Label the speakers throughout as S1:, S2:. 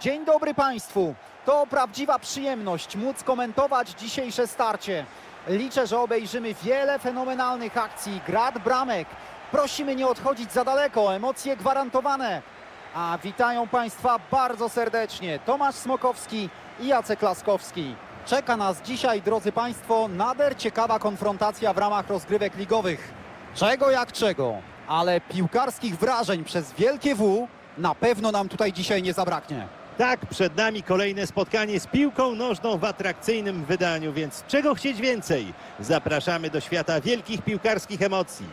S1: Dzień dobry Państwu. To prawdziwa przyjemność móc komentować dzisiejsze starcie. Liczę, że obejrzymy wiele fenomenalnych akcji, grad bramek. Prosimy nie odchodzić za daleko, emocje gwarantowane. A witają Państwa bardzo serdecznie Tomasz Smokowski i Jacek Laskowski. Czeka nas dzisiaj, drodzy Państwo, nader ciekawa konfrontacja w ramach rozgrywek ligowych. Czego jak czego, ale piłkarskich wrażeń przez wielkie W na pewno nam tutaj dzisiaj nie zabraknie.
S2: Tak, przed nami kolejne spotkanie z piłką nożną w atrakcyjnym wydaniu, więc czego chcieć więcej? Zapraszamy do świata wielkich piłkarskich emocji.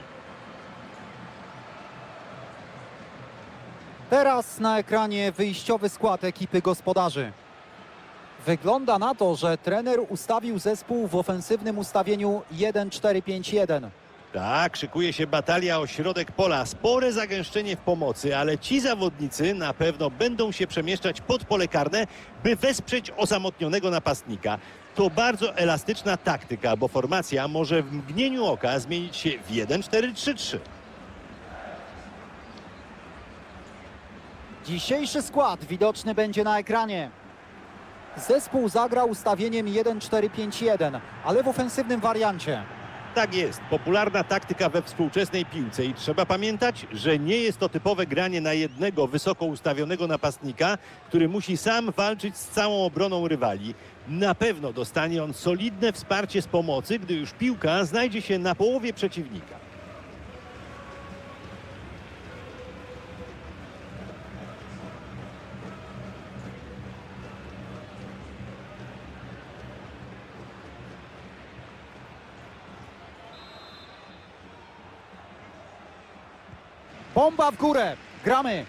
S1: Teraz na ekranie wyjściowy skład ekipy gospodarzy. Wygląda na to, że trener ustawił zespół w ofensywnym ustawieniu 1-4-5-1.
S2: Tak, szykuje się batalia o środek pola. Spore zagęszczenie w pomocy, ale ci zawodnicy na pewno będą się przemieszczać pod pole karne, by wesprzeć osamotnionego napastnika. To bardzo elastyczna taktyka, bo formacja może w mgnieniu oka zmienić się w 1-4-3-3.
S1: Dzisiejszy skład widoczny będzie na ekranie. Zespół zagrał ustawieniem 1-4-5-1, ale w ofensywnym wariancie.
S2: Tak jest, popularna taktyka we współczesnej piłce i trzeba pamiętać, że nie jest to typowe granie na jednego wysoko ustawionego napastnika, który musi sam walczyć z całą obroną rywali. Na pewno dostanie on solidne wsparcie z pomocy, gdy już piłka znajdzie się na połowie przeciwnika.
S1: Bomba w górę. Gramy.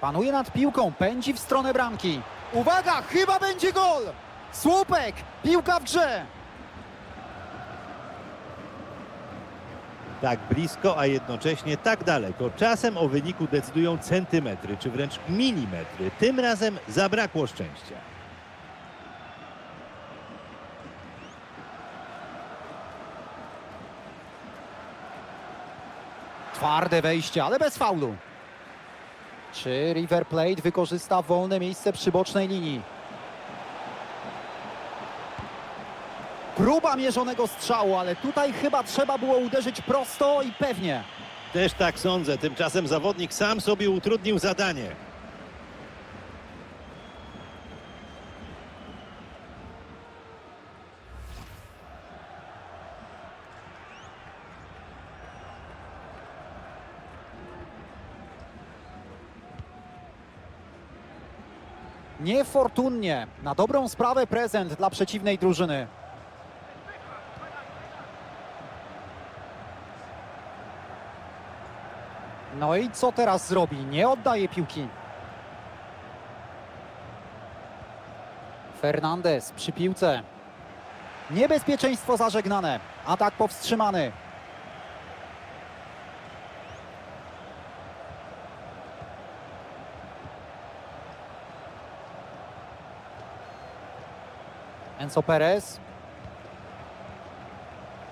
S1: Panuje nad piłką, pędzi w stronę bramki. Uwaga, chyba będzie gol! Słupek, piłka w grze.
S2: Tak blisko, a jednocześnie tak daleko. Czasem o wyniku decydują centymetry, czy wręcz milimetry. Tym razem zabrakło szczęścia.
S1: Twarde wejście, ale bez faulu. Czy River Plate wykorzysta wolne miejsce przy bocznej linii? Próba mierzonego strzału, ale tutaj chyba trzeba było uderzyć prosto i pewnie.
S2: Też tak sądzę. Tymczasem zawodnik sam sobie utrudnił zadanie.
S1: Niefortunnie. Na dobrą sprawę prezent dla przeciwnej drużyny. No i co teraz zrobi? Nie oddaje piłki. Fernandez przy piłce. Niebezpieczeństwo zażegnane. Atak powstrzymany. Enzo Perez.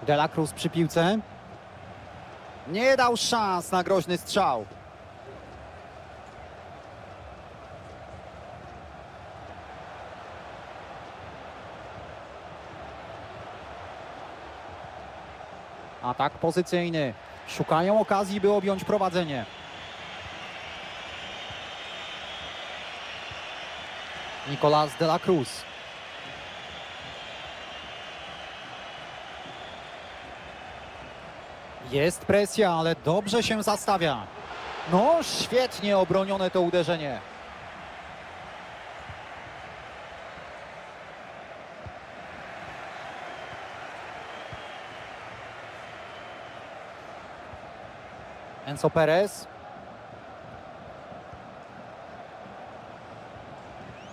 S1: De La Cruz przy piłce. Nie dał szans na groźny strzał. Atak pozycyjny. Szukają okazji, by objąć prowadzenie. Nicolas de la Cruz. Jest presja, ale dobrze się zastawia. No, świetnie obronione to uderzenie. Enzo Perez.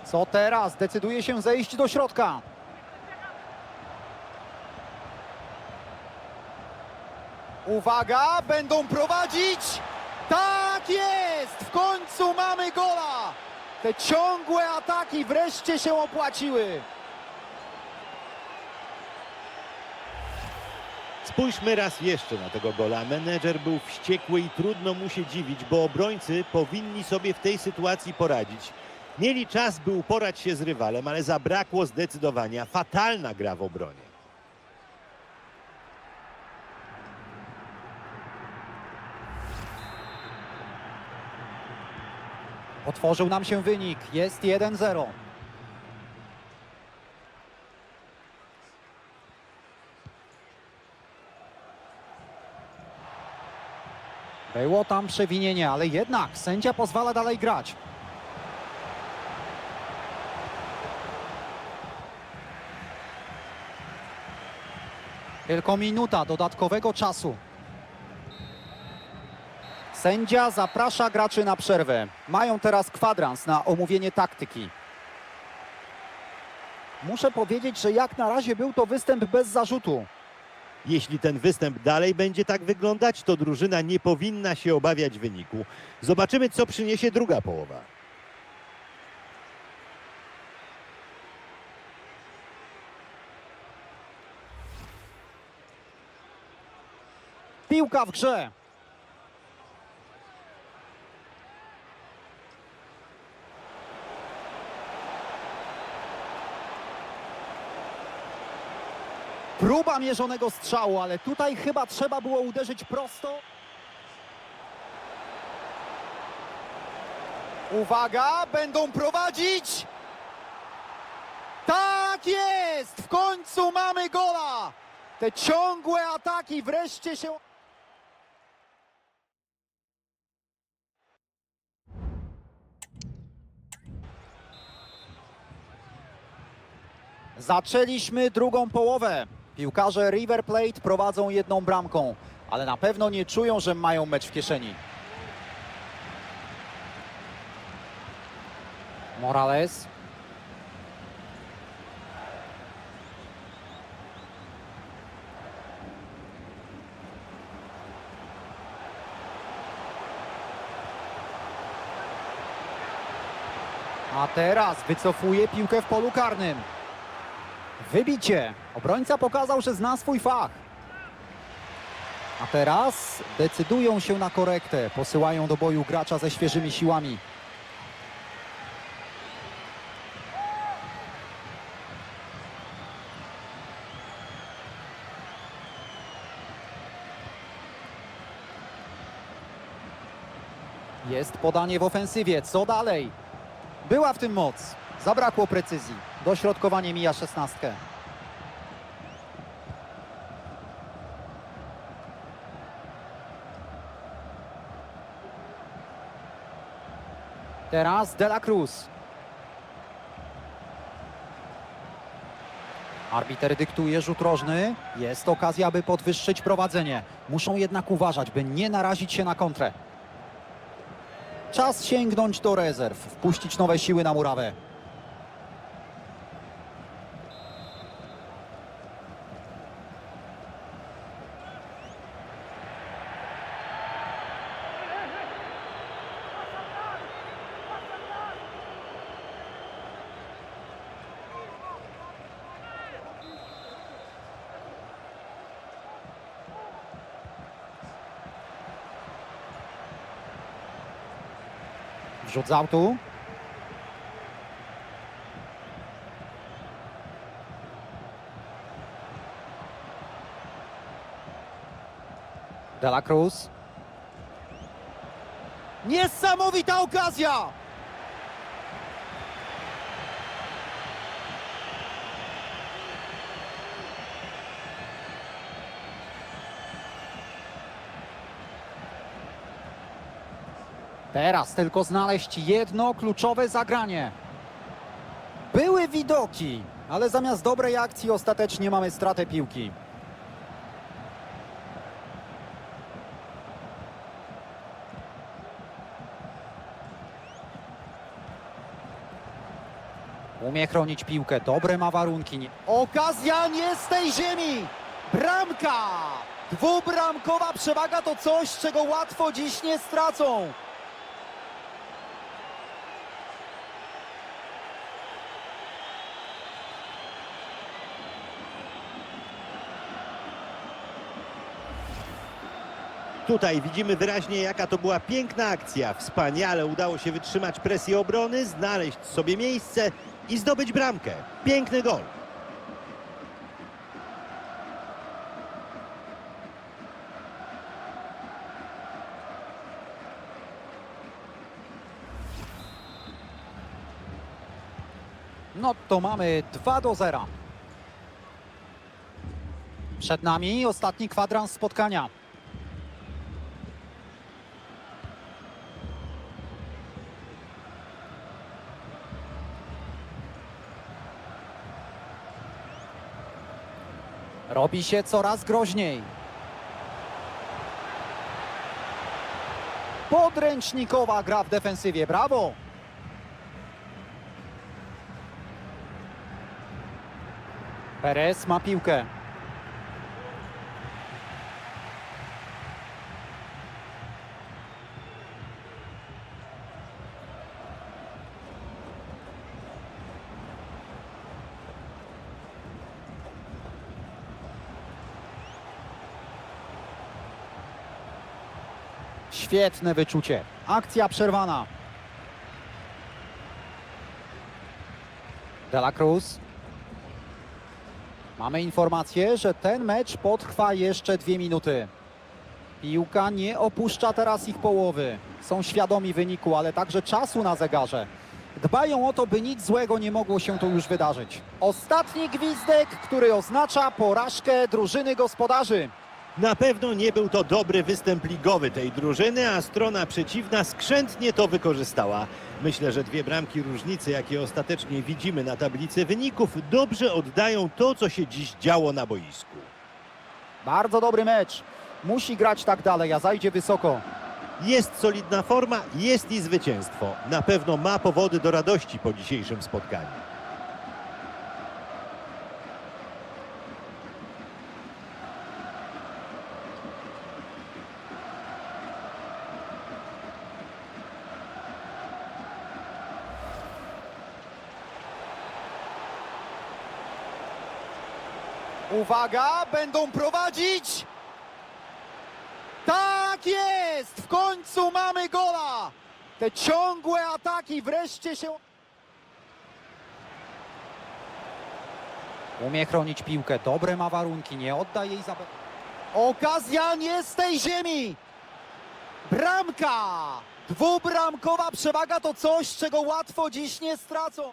S1: Co teraz? Decyduje się zejść do środka. Uwaga, będą prowadzić! Tak jest! W końcu mamy gola! Te ciągłe ataki wreszcie się opłaciły.
S2: Spójrzmy raz jeszcze na tego gola. Menedżer był wściekły i trudno mu się dziwić, bo obrońcy powinni sobie w tej sytuacji poradzić. Mieli czas, by uporać się z rywalem, ale zabrakło zdecydowania. Fatalna gra w obronie.
S1: Otworzył nam się wynik. Jest 1-0. Było tam przewinienie, ale jednak sędzia pozwala dalej grać. Tylko minuta dodatkowego czasu. Sędzia zaprasza graczy na przerwę. Mają teraz kwadrans na omówienie taktyki. Muszę powiedzieć, że jak na razie był to występ bez zarzutu.
S2: Jeśli ten występ dalej będzie tak wyglądać, to drużyna nie powinna się obawiać wyniku. Zobaczymy, co przyniesie druga połowa.
S1: Piłka w grze. Próba mierzonego strzału, ale tutaj chyba trzeba było uderzyć prosto. Uwaga, będą prowadzić. Tak jest! W końcu mamy gola! Te ciągłe ataki wreszcie się... Zaczęliśmy drugą połowę. Piłkarze River Plate prowadzą jedną bramką, ale na pewno nie czują, że mają mecz w kieszeni. Morales. A teraz wycofuje piłkę w polu karnym. Wybicie. Obrońca pokazał, że zna swój fach. A teraz decydują się na korektę. Posyłają do boju gracza ze świeżymi siłami. Jest podanie w ofensywie. Co dalej? Była w tym moc. Zabrakło precyzji. Dośrodkowanie mija szesnastkę. Teraz De La Cruz. Arbiter dyktuje rzut rożny. Jest okazja, by podwyższyć prowadzenie. Muszą jednak uważać, by nie narazić się na kontrę. Czas sięgnąć do rezerw, wpuścić nowe siły na murawę. Wrzut z autu. De La Cruz. Niesamowita okazja! Teraz tylko znaleźć jedno kluczowe zagranie. Były widoki, ale zamiast dobrej akcji ostatecznie mamy stratę piłki. Umie chronić piłkę, dobre ma warunki. Okazja nie z tej ziemi! Bramka! Dwubramkowa przewaga to coś, czego łatwo dziś nie stracą.
S2: Tutaj widzimy wyraźnie, jaka to była piękna akcja. Wspaniale udało się wytrzymać presję obrony, znaleźć sobie miejsce i zdobyć bramkę. Piękny gol.
S1: No to mamy 2 do 0. Przed nami ostatni kwadrans spotkania. Robi się coraz groźniej. Podręcznikowa gra w defensywie. Brawo! Perez ma piłkę. Świetne wyczucie. Akcja przerwana. De la Cruz. Mamy informację, że ten mecz potrwa jeszcze dwie minuty. Piłka nie opuszcza teraz ich połowy. Są świadomi wyniku, ale także czasu na zegarze. Dbają o to, by nic złego nie mogło się tu już wydarzyć. Ostatni gwizdek, który oznacza porażkę drużyny gospodarzy.
S2: Na pewno nie był to dobry występ ligowy tej drużyny, a strona przeciwna skrzętnie to wykorzystała. Myślę, że dwie bramki różnicy, jakie ostatecznie widzimy na tablicy wyników, dobrze oddają to, co się dziś działo na boisku.
S1: Bardzo dobry mecz. Musi grać tak dalej, a zajdzie wysoko.
S2: Jest solidna forma, jest i zwycięstwo. Na pewno ma powody do radości po dzisiejszym spotkaniu.
S1: Uwaga, będą prowadzić! Tak jest! W końcu mamy gola! Te ciągłe ataki wreszcie się... Umie chronić piłkę, dobre ma warunki, nie odda jej za... Okazja nie z tej ziemi! Bramka! Dwubramkowa przewaga to coś, czego łatwo dziś nie stracą.